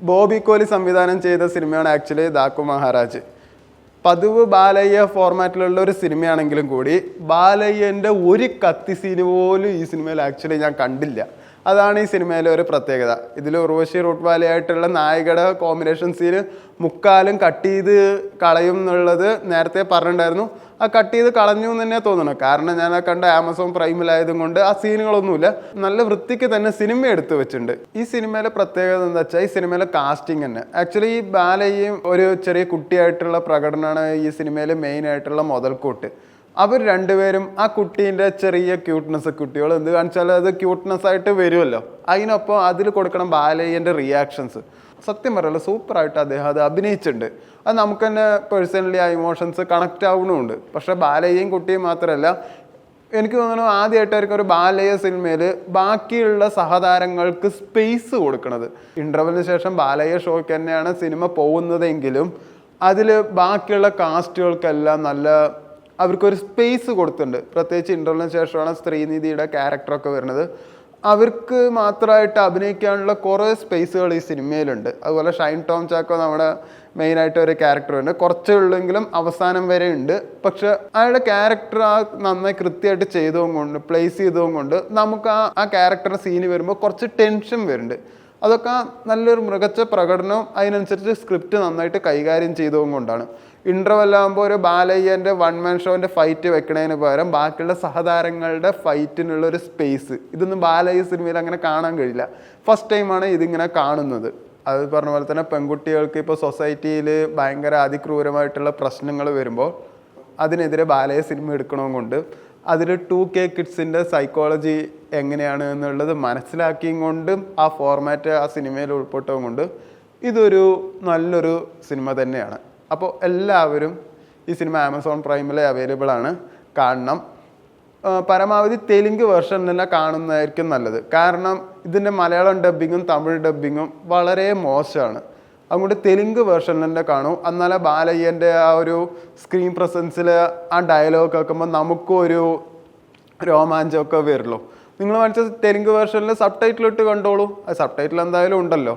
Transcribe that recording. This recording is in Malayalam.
ബോബി കോലി സംവിധാനം ചെയ്ത സിനിമയാണ് ആക്ച്വലി ദാക്കു മഹാരാജ്. പതിവ് ബാലയ്യ ഫോർമാറ്റിലുള്ള ഒരു സിനിമയാണെങ്കിലും കൂടി ബാലയ്യന്റെ ഒരു കത്തി സീന് പോലും ഈ സിനിമയിൽ ആക്ച്വലി ഞാൻ കണ്ടില്ല. അതാണ് ഈ സിനിമയിലെ ഒരു പ്രത്യേകത. ഇതിൽ ഉർവശി റൂട്ട്വാലയായിട്ടുള്ള നായികയുടെ കോമ്പിനേഷൻ സീന് മുക്കാലും കട്ട് ചെയ്ത് കളയും എന്നുള്ളത് നേരത്തെ പറഞ്ഞിട്ടുണ്ടായിരുന്നു. ആ കട്ട് ചെയ്ത് കളഞ്ഞു എന്ന് തന്നെ തോന്നണം കാരണം ഞാൻ ആ കണ്ട ആമസോൺ പ്രൈമിലായതും കൊണ്ട് ആ സീനുകളൊന്നുമില്ല. നല്ല വൃത്തിക്ക് തന്നെ സിനിമ എടുത്തു വെച്ചിട്ടുണ്ട്. ഈ സിനിമയിലെ പ്രത്യേകത എന്താ വെച്ചാൽ ഈ സിനിമയിലെ കാസ്റ്റിംഗ് തന്നെ. ആക്ച്വലി ഈ ബാലയും ഒരു ചെറിയ കുട്ടിയായിട്ടുള്ള പ്രകടനമാണ് ഈ സിനിമയിലെ മെയിൻ ആയിട്ടുള്ള മുതൽക്കൂട്ട്. അവർ രണ്ടുപേരും ആ കുട്ടീന്റെ ചെറിയ ക്യൂട്ട്നെസ് കുട്ടികൾ എന്ത് കാണിച്ചാൽ അത് ക്യൂട്ട്നെസ് ആയിട്ട് വരുമല്ലോ. അതിനൊപ്പം അതിൽ കൊടുക്കണം ബാലയ്യന്റെ റിയാക്ഷൻസ് സത്യം പറയല്ലോ സൂപ്പറായിട്ട് അദ്ദേഹം അത് അഭിനയിച്ചിട്ടുണ്ട്. അത് നമുക്ക് തന്നെ പേഴ്സണലി ആ ഇമോഷൻസ് കണക്റ്റ് ആവണമുണ്ട് പക്ഷേ ബാലയ്യയും കുട്ടിയും മാത്രമല്ല എനിക്ക് തോന്നുന്നു ആദ്യമായിട്ടായിരിക്കും ഒരു ബാലയ്യ സിനിമയിൽ ബാക്കിയുള്ള സഹതാരങ്ങൾക്ക് സ്പേസ് കൊടുക്കുന്നത് ഇന്റർവലിന് ശേഷം ബാലയ്യ ഷോയ്ക്ക് തന്നെയാണ് സിനിമ പോകുന്നതെങ്കിലും അതിൽ ബാക്കിയുള്ള കാസ്റ്റുകൾക്കെല്ലാം നല്ല അവർക്കൊരു സ്പേസ് കൊടുത്തിട്ടുണ്ട്. പ്രത്യേകിച്ച് ഇന്റർവലിന് ശേഷമാണ് സ്ത്രീനിധിയുടെ ക്യാരക്ടറൊക്കെ വരുന്നത്. അവർക്ക് മാത്രമായിട്ട് അഭിനയിക്കാനുള്ള കുറേ സ്പേസുകൾ ഈ സിനിമയിലുണ്ട്. അതുപോലെ ഷൈൻ ടോം ചാക്കോ നമ്മുടെ മെയിനായിട്ട് ഒരു ക്യാരക്ടർ ഉണ്ട് കുറച്ചേ ഉള്ളെങ്കിലും അവസാനം വരെ ഉണ്ട്. പക്ഷെ അയാളുടെ ക്യാരക്ടർ ആ നന്നായി കൃത്യമായിട്ട് ചെയ്തതും കൊണ്ട് പ്ലേസ് ചെയ്തതും കൊണ്ട് നമുക്ക് ആ ആ ക്യാരക്ടറിന്റെ സീന് വരുമ്പോൾ കുറച്ച് ടെൻഷൻ വരുന്നുണ്ട്. അതൊക്കെ നല്ലൊരു മികച്ച പ്രകടനം അതിനനുസരിച്ച് സ്ക്രിപ്റ്റ് നന്നായിട്ട് കൈകാര്യം ചെയ്തതും കൊണ്ടാണ്. ഇന്റർവെല്ലാകുമ്പോൾ ഒരു ബാലയ്യന്റെ വൺ മാൻ ഷോന്റെ ഫൈറ്റ് വെക്കണതിന് പകരം ബാക്കിയുള്ള സഹതാരങ്ങളുടെ ഫൈറ്റിനുള്ള ഒരു സ്പേസ് ഇതൊന്നും ബാലയ്യ സിനിമയിൽ അങ്ങനെ കാണാൻ കഴിയില്ല. ഫസ്റ്റ് ടൈമാണ് ഇതിങ്ങനെ കാണുന്നത്. അത് പറഞ്ഞ പോലെ തന്നെ പെൺകുട്ടികൾക്ക് ഇപ്പോൾ സൊസൈറ്റിയിൽ ഭയങ്കര അതിക്രൂരമായിട്ടുള്ള പ്രശ്നങ്ങൾ വരുമ്പോൾ അതിനെതിരെ ബാലയ സിനിമ എടുക്കണമെന്നുണ്ട് അതിൽ ടു കെ കിഡ്സിന്റെ സൈക്കോളജി എങ്ങനെയാണ് എന്നുള്ളത് മനസ്സിലാക്കിയും കൊണ്ടും ആ ഫോർമാറ്റ് ആ സിനിമയിൽ ഉൾപ്പെട്ടതും കൊണ്ട് ഇതൊരു നല്ലൊരു സിനിമ തന്നെയാണ്. അപ്പോൾ എല്ലാവരും ഈ സിനിമ ആമസോൺ പ്രൈമിൽ അവൈലബിൾ ആണ്. കാണണം. പരമാവധി തെലുങ്ക് വേർഷൻ തന്നെ കാണുന്നതായിരിക്കും നല്ലത്. കാരണം ഇതിന്റെ മലയാളം ഡബ്ബിങ്ങും തമിഴ് ഡബ്ബിങ്ങും വളരെ മോശമാണ്. അതുകൊണ്ട് തെലുങ്ക് വേർഷൻ തന്നെ കാണും. എന്നാലേ ബാലയ്യന്റെ ആ ഒരു സ്ക്രീൻ പ്രസൻസിൽ ആ ഡയലോഗ് കേൾക്കുമ്പോൾ നമുക്കും ഒരു രോമാഞ്ചമൊക്കെ വരുള്ളൂ. നിങ്ങൾ മനസ്സിൽ തെലുങ്ക് വേർഷനിൽ സബ് ടൈറ്റിൽ ഇട്ട് കണ്ടോളൂ. അത് സബ് ടൈറ്റിൽ എന്തായാലും ഉണ്ടല്ലോ.